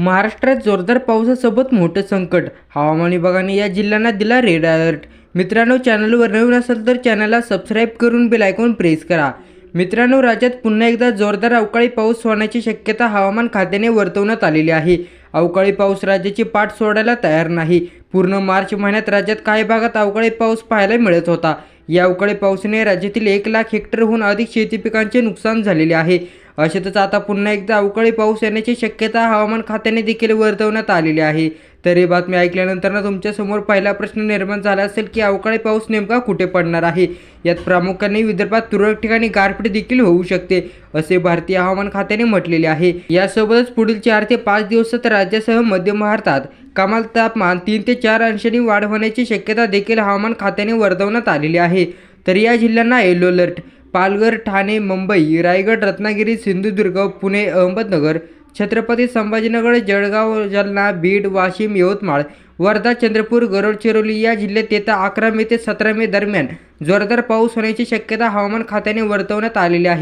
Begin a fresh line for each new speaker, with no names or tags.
महाराष्ट्रात जोरदार पावसासोबत मोठं संकट. हवामान विभागाने या जिल्ह्यांना दिला रेड अलर्ट मित्रांनो चॅनलवर नवीन असाल तर चॅनलला सबस्क्राईब करून बेल आयकॉन प्रेस करा. मित्रांनो राज्यात पुन्हा एकदा जोरदार अवकाळी पाऊस होण्याची शक्यता हवामान खात्याने वर्तवण्यात आलेली आहे. अवकाळी पाऊस राज्याची पाठ सोडायला तयार नाही. पूर्ण मार्च महिन्यात राज्यात काही भागात अवकाळी पाऊस पाहायला मिळत होता. या अवकाळी पावसाने राज्यातील एक लाख हेक्टरहून अधिक शेती पिकांचे नुकसान झालेले आहे. अशातच आता पुन्हा एकदा अवकाळी पाऊस येण्याची शक्यता हवामान खात्याने देखील वर्तवण्यात आलेली आहे. तर ही बातमी ऐकल्यानंतर ना तुमच्यासमोर पहिला प्रश्न निर्माण झाला असेल की अवकाळी पाऊस नेमका कुठे पडणार आहे? यात प्रामुख्याने विदर्भात तुरळक ठिकाणी गारपीट देखील होऊ शकते असे भारतीय हवामान खात्याने म्हटलेले आहे. यासोबतच पुढील चार ते पाच दिवसात राज्यासह मध्य महारतात कमाल तापमान तीन ते चार अंशांनी वाढ होण्याची शक्यता देखील हवामान खात्याने वर्तवण्यात आलेली आहे. तर या जिल्ह्यांना येलो अलर्ट पालघर ठाणे मुंबई रायगड रत्नागिरी सिंधुदुर्ग पुणे अहमदनगर छत्रपती संभाजीनगर जळगाव जालना बीड वाशिम यवतमाळ वर्धा चंद्रपूर गडचिरोली या जिल्ह्यात येत्या अकरा मे ते सतरा मे दरम्यान जोरदार पाऊस होण्याची शक्यता हवामान खात्याने वर्तवण्यात आलेली आहे.